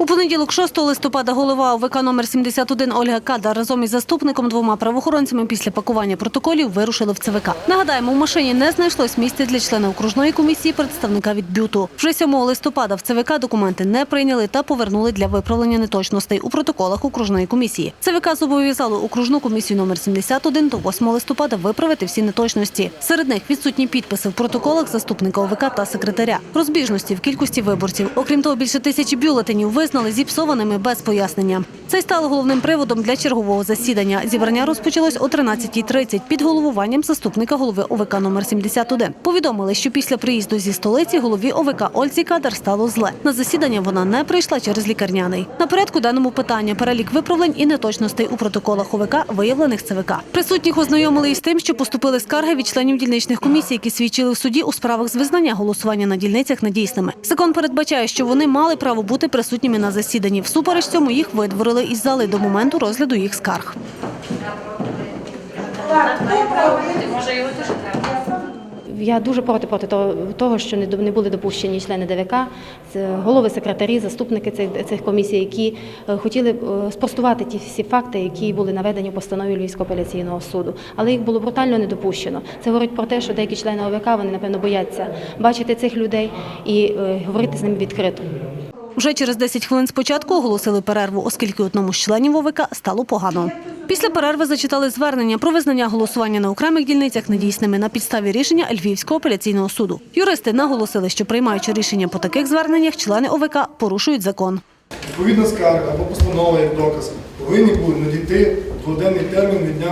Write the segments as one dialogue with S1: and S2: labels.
S1: У понеділок, 6 листопада, голова ОВК номер 71 Ольга Када разом із заступником двома правоохоронцями після пакування протоколів вирушили в ЦВК. Нагадаємо, у машині не знайшлось місця для члена окружної комісії представника від бюту. Вже 7 листопада в ЦВК документи не прийняли та повернули для виправлення неточностей у протоколах окружної комісії. ЦВК зобов'язало окружну комісію номер 71 до 8 листопада виправити всі неточності. Серед них відсутні підписи в протоколах заступника ОВК та секретаря, розбіжності в кількості виборців. Окрім того, більше тисячі бюлетенів визнали зіпсованими без пояснення. Це й стало головним приводом для чергового засідання. Зібрання розпочалось о 13.30 під головуванням заступника голови ОВК номер 71. Повідомили, що після приїзду зі столиці голові ОВК Ольці Кадар стало зле. На засідання вона не прийшла через лікарняний. На порядку денному питання перелік виправлень і неточностей у протоколах ОВК, виявлених ЦВК. Присутніх ознайомили із тим, що поступили скарги від членів дільничних комісій, які свідчили в суді у справах з визнання голосування на дільницях недійсними. Закон передбачає, що вони мали право бути присутніми на засіданні. Всупереч цьому їх видворили із зали до моменту розгляду їх скарг.
S2: Я дуже проти проти того, того, що не були допущені члени ДВК, голови секретарі, заступники цих, цих комісій, які е, хотіли е, спростувати ті всі факти, які були наведені у постанові Львівського апеляційного суду. Але їх було брутально не допущено. Це говорить про те, що деякі члени ОВК вони напевно бояться бачити цих людей і е, говорити з ними відкрито.
S1: Вже через 10 хвилин спочатку оголосили перерву, оскільки одному з членів ОВК стало погано. Після перерви зачитали звернення про визнання голосування на окремих дільницях недійсними на підставі рішення Львівського апеляційного суду. Юристи наголосили, що приймаючи рішення по таких зверненнях, члени ОВК порушують закон.
S3: Відповідна скарга або постанова як доказ повинні були надійти дводенний термін від дня,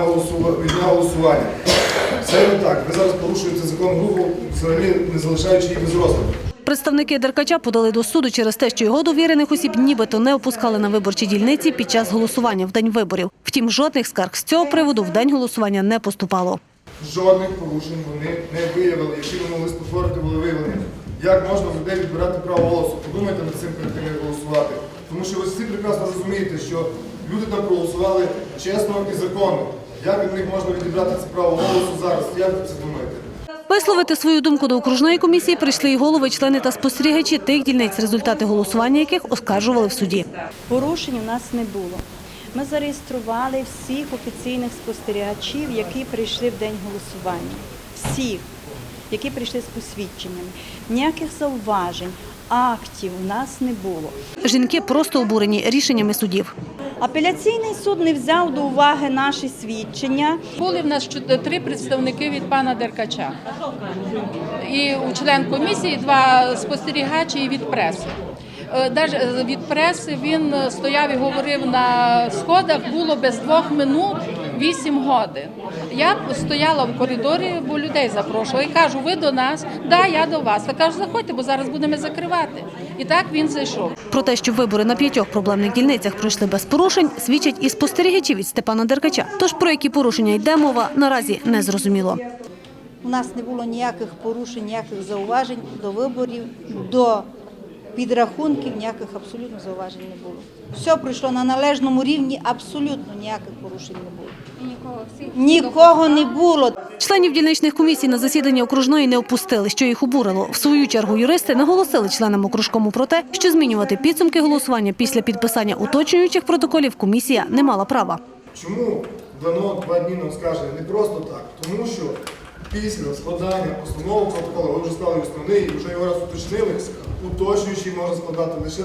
S3: голосування. Це не так. Ви зараз порушуєте закон грубо, взагалі не залишаючи їх без розгляду.
S1: Представники Деркача подали до суду через те, що його довірених осіб нібито не опускали на виборчі дільниці під час голосування в день виборів. Втім, жодних скарг з цього приводу в день голосування не поступало.
S3: Жодних порушень вони не виявили, які ви могли спотворити, були виявлені. Як можна людей відбирати право голосу? Подумайте над цим перед тим, як голосувати. Тому що ви всі прекрасно розумієте, що люди там проголосували чесно і законно. Як від них можна відібрати це право голосу зараз? Як ви це думаєте?
S1: Висловити свою думку до окружної комісії прийшли і голови, члени та спостерігачі тих дільниць, результати голосування яких оскаржували в суді.
S4: Порушень у нас не було. Ми зареєстрували всіх офіційних спостерігачів, які прийшли в день голосування. Всіх, які прийшли з посвідченнями. Ніяких зауважень, актів у нас не було.
S1: Жінки просто обурені рішеннями судів.
S4: Апеляційний суд не взяв до уваги наші свідчення.
S5: Були в нас три представники від пана Деркача. І у член комісії два спостерігачі і від преси. Е, даже від преси він стояв і говорив на сходах, було без двох минут вісім годин. Я стояла в коридорі, бо людей запрошувала і кажу, ви до нас, да, я до вас. Я кажу, заходьте, бо зараз будемо закривати. І так він зайшов.
S1: Про те, що вибори на п'ятьох проблемних дільницях пройшли без порушень, свідчать і спостерігачі від Степана Деркача. Тож про які порушення йде мова, наразі не зрозуміло.
S6: У нас не було ніяких порушень, ніяких зауважень до виборів, до підрахунків, ніяких абсолютно зауважень не було. Все пройшло на належному рівні, абсолютно ніяких порушень не було. Нікого не було.
S1: Членів дільничних комісій на засідання окружної не опустили, що їх обурило. В свою чергу юристи наголосили членам окружкому про те, що змінювати підсумки голосування після підписання уточнюючих протоколів комісія не мала права.
S3: Чому дано два дні на оскарження? Не просто так. Тому що після складання постанови протоколу, ви вже стали основний і вже його раз уточнили, уточнюючий можна складати лише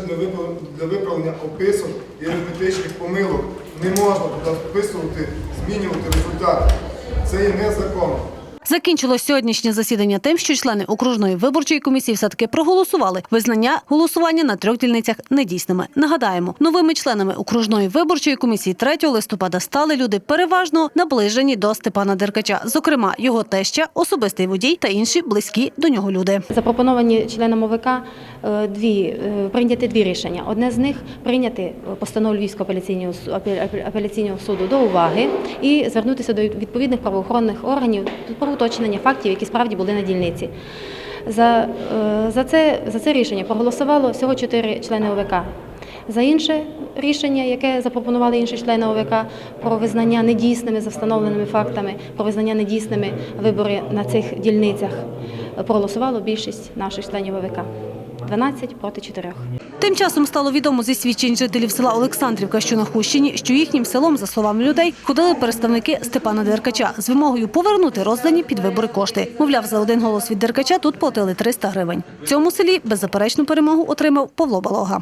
S3: для виправлення, описок і арифметичних помилок. Не можна туди вписувати, змінювати результат. Це є незаконно.
S1: Закінчилось сьогоднішнє засідання тим, що члени окружної виборчої комісії все-таки проголосували визнання голосування на трьох дільницях недійсними. Нагадаємо, новими членами окружної виборчої комісії 3 листопада стали люди переважно наближені до Степана Деркача, зокрема його теща, особистий водій та інші близькі до нього люди.
S2: Запропоновані членам ОВК е, дві е, прийняти дві рішення. Одне з них прийняти постанову Львівського апеляційного апеляційного суду до уваги і звернутися до відповідних правоохоронних органів про уточнення фактів, які справді були на дільниці. За, е, за, це, за це рішення проголосувало всього чотири члени ОВК. За інше рішення, яке запропонували інші члени ОВК про визнання недійсними за встановленими фактами, про визнання недійсними вибори на цих дільницях, проголосувало більшість наших членів ОВК. 12 проти 4.
S1: Тим часом стало відомо зі свідчень жителів села Олександрівка, що на Хущині, що їхнім селом, за словами людей, ходили представники Степана Деркача з вимогою повернути роздані під вибори кошти. Мовляв, за один голос від Деркача тут платили 300 гривень. В цьому селі беззаперечну перемогу отримав Павло Балога.